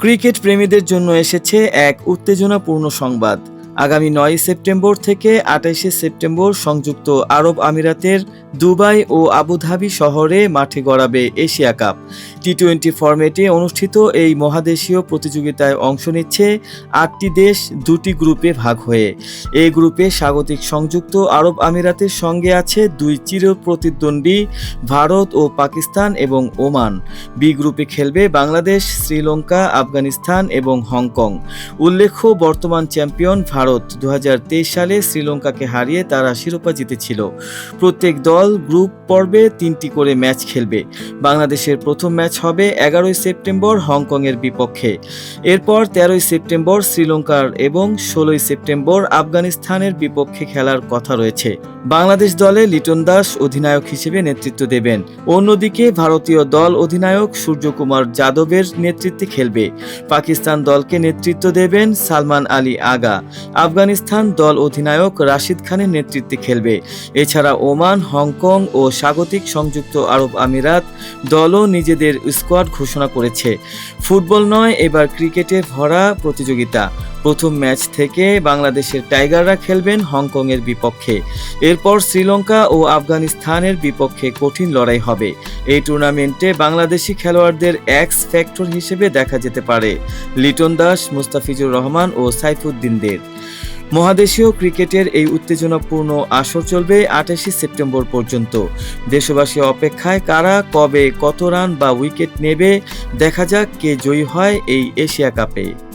Cricket প্রেমীদের জন্য এসেছে এক উত্তেজনাপূর্ণ সংবাদ। আগামী নয় সেপ্টেম্বর থেকে আঠাশে সেপ্টেম্বর সংযুক্ত আরব আমিরাতের দুবাই ও আবুধাবি শহরে মাঠে গড়াবে এশিয়া কাপ। টি টোয়েন্টি ফরম্যাটে অনুষ্ঠিত এই মহাদেশীয় প্রতিযোগিতায় অংশ নিচ্ছে আটটি দেশ, দুটি গ্রুপে ভাগ হয়ে। এই গ্রুপে স্বাগতিক সংযুক্ত আরব আমিরাতের সঙ্গে আছে দুই চির প্রতিদ্বন্দ্বী, ভারত ও পাকিস্তান এবং ওমান। বি গ্রুপে খেলবে বাংলাদেশ, শ্রীলঙ্কা, আফগানিস্তান এবং হংকং। উল্লেখ্য, বর্তমান চ্যাম্পিয়ন ভারত। দু হাজার তেইশ সালে শ্রীলঙ্কাকে হারিয়ে তারা শিরোপা জিতেছিল। প্রত্যেক দল গ্রুপ পর্বে তিনটি করে ম্যাচ খেলবে। বাংলাদেশের প্রথম ম্যাচ হবে এগারোই সেপ্টেম্বর হংকংয়ের বিপক্ষে। এরপর তেরোই সেপ্টেম্বর শ্রীলঙ্কার এবং ষোলোই সেপ্টেম্বর আফগানিস্তানের বিপক্ষে খেলার কথা রয়েছে। বাংলাদেশ দলে লিটন দাস অধিনায়ক হিসেবে নেতৃত্ব দেবেন। অন্যদিকে ভারতীয় দল অধিনায়ক সূর্যকুমার যাদবের নেতৃত্বে খেলবে। পাকিস্তান দলকে নেতৃত্ব দেবেন সালমান আলী আগা। আফগানিস্তান দল অধিনায়ক রাশিদ খানের নেতৃত্বে খেলবে। এছাড়া ওমান, হংকং ও স্বাগতিক সংযুক্ত আরব আমিরাত দলও নিজেদের স্কোয়াড ঘোষণা করেছে। ফুটবল নয়, এবার ক্রিকেটে ভরা প্রতিযোগিতা। প্রথম ম্যাচ থেকে বাংলাদেশের টাইগাররা খেলবেন হংকংয়ের বিপক্ষে। এরপর শ্রীলঙ্কা ও আফগানিস্তানের বিপক্ষে কঠিন লড়াই হবে। এই টুর্নামেন্টে বাংলাদেশি খেলোয়াড়দের এক্স ফ্যাক্টর হিসেবে দেখা যেতে পারে, লিটন দাস, মুস্তাফিজুর রহমান ও সাইফুদ্দিনদের। মহাদেশীয় ক্রিকেটের এই উত্তেজনাপূর্ণ আসর চলবে আঠাশে সেপ্টেম্বর পর্যন্ত। দেশবাসী অপেক্ষায় কারা কবে কত রান বা উইকেট নেবে, দেখা যাক কে জয়ী হয় এই এশিয়া কাপে।